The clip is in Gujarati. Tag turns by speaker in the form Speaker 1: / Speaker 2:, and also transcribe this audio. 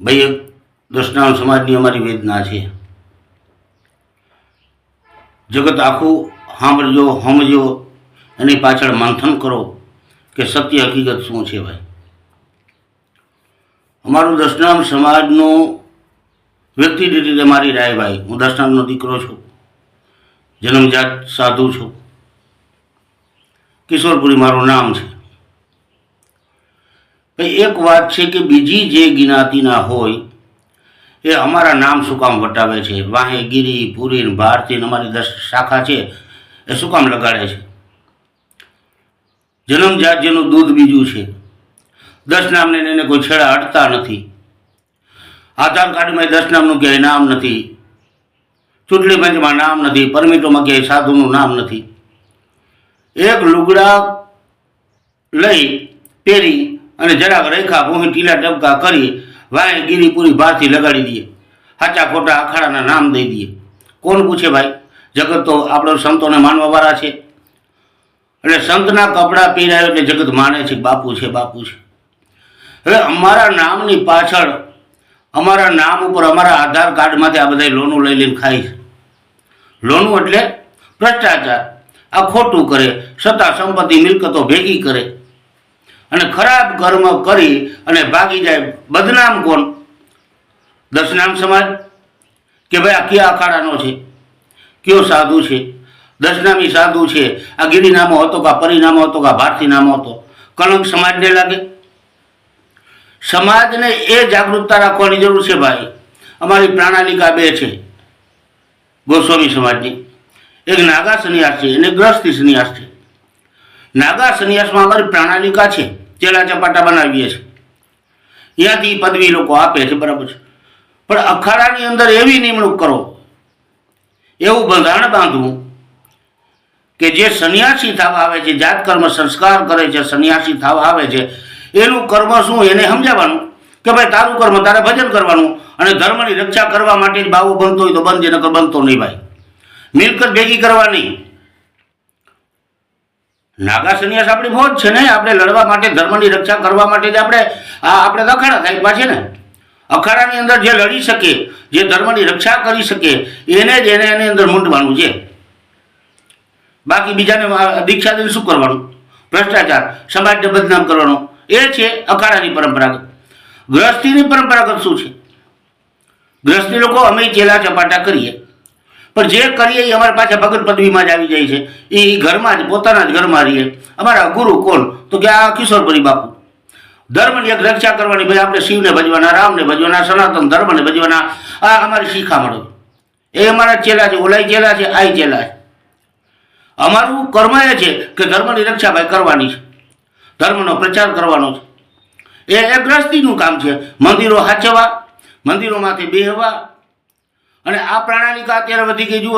Speaker 1: ભાઈ એક દસનામ સમાજની અમારી વેદના છે. જગત આખું સાંભળજો સમજો એની પાછળ મંથન કરો કે સત્ય હકીકત શું છે ભાઈ. અમારું દર્શનામ સમાજનો વ્યક્તિગત રીતે મારી રાય ભાઈ. હું દર્શનામનો દીકરો છું, જન્મજાત સાધુ છું. કિશોરપુરી મારું નામ છે. એક વાત છે કે બીજી જે જ્ઞાતિના હોય, એ અમારા નામ શું કામ વટાવે છે? વાહે, ગીરી પુરી ને ભારતી અમારી દસ શાખા છે, એ શું કામ લગાડે છે? જન્મજાત જેનું દૂધ બીજું છે. દસ નામને એને કોઈ છેડા હટતા નથી. આધાર કાર્ડમાં દસ નામનું ક્યાંય નામ નથી. ચૂંટણી પંચમાં નામ નથી, પરમિટોમાં ક્યાંય સાધુનું નામ નથી. એક લુગડા લઈ પહેરી અને જરાક રેખા ભૂમિ ટીલા ટપકા કરી વાય ગીરી પૂરી ભારથી લગાડી દઈએ. સાચા ખોટા અખાડાના નામ દઈ દઈએ. કોણ પૂછે ભાઈ? જગત તો આપણો સંતોને માનવાવાળા છે. એટલે સંતના કપડાં પહેરાયો એટલે જગત માને છે બાપુ છે બાપુ છે. હવે અમારા નામની પાછળ, અમારા નામ ઉપર અમારા આધાર કાર્ડમાંથી આ બધા લોનું લઈ લઈને ખાય છે. લોનું એટલે ભ્રષ્ટાચાર. આ ખોટું કરે, સત્તા સંપત્તિ મિલકતો ભેગી કરે. અને ખરાબ કર્મ કરી અને ભાગી જાય. બદનામ કોણ? દશનામ સમાજ? કે ભાઈ આ કયા અખાડાનો છે? કયો સાધુ છે? દશનામી સાધુ છે. આ ગિરિનામો હતો કે પરિનામો હતો કે ભારતી નામો હતો? કલંક સમાજને લાગે? સમાજને એ જાગૃતતા રાખવાની જરૂર છે ભાઈ. અમારી પ્રણાલિકા બે છે. ગોસ્વામી સમાજની. એક નાગા સંન્યાસ છે અને ગ્રસ્તી સંન્યાસ છે. નાગા સંન્યાસમાં અમારી પ્રણાલિકા છે, ચેલા ચપાટા બનાવીએ છીએ ત્યાંથી પદવી લોકો આપે છે, બરાબર છે. પણ અખાડાની અંદર એવી નિમણૂક કરો, એવું બંધારણ બાંધવું કે જે સંન્યાસી થવા આવે છે, જાત કર્મ સંસ્કાર કરે છે, સંન્યાસી થવા આવે છે, એનું કર્મ શું એને સમજાવવાનું? કે ભાઈ તારું કર્મ, તારે ભજન કરવાનું અને ધર્મની રક્ષા કરવા માટે જ બાવો બનતો હોય તો બનજે નકર બનતો નહીં ભાઈ. મિલકત ભેગી કરવાની. નાગા સંન્યાસ આપણી ફોજ છે ને? આપણે લડવા માટે, ધર્મની રક્ષા કરવા માટે જ આપણે, આ આપણે અખાડા સાહેબમાં પાછે ને? અખાડાની અંદર જે લડી શકે, જે ધર્મની રક્ષા કરી શકે, એને જ એને એની અંદર મૂંડવાનું છે. બાકી બીજાને દીક્ષા દઈને શું કરવાનું? ભ્રષ્ટાચાર, સમાજને બદનામ કરવાનો. એ છે અખાડાની પરંપરાગત. ગ્રસ્તીની પરંપરાગત શું છે? ગ્રસ્તી લોકો અમે ચેલા ચપાટા કરીએ. પણ જે કરીએ એ અમારા પાછા ભગત પદવીમાં જ આવી જાય છે. એ ઘરમાં જ, પોતાના જ ઘરમાં રહીએ. અમારા ગુરુ કોણ? તો કે આ કિશોરપુરી બાપુ. ધર્મની એક રક્ષા કરવાની ભાઈ આપણે શિવને ભજવાના, રામને ભજવાના, સનાતન ધર્મને ભજવાના. આ અમારી શીખામણો એ અમારા ચેલા છે, ઓલાય ચેલા છે, આય ચેલા છે. અમારું કર્મ એ છે કે ધર્મની રક્ષા ભાઈ કરવાની છે. ધર્મનો પ્રચાર કરવાનો છે. એ એ ગ્રસ્તીનું કામ છે. મંદિરો હાચવા મંદિરોમાંથી બેહવા અને આ પ્રણાલિકા અત્યારે વધી ગઈ જુઓ.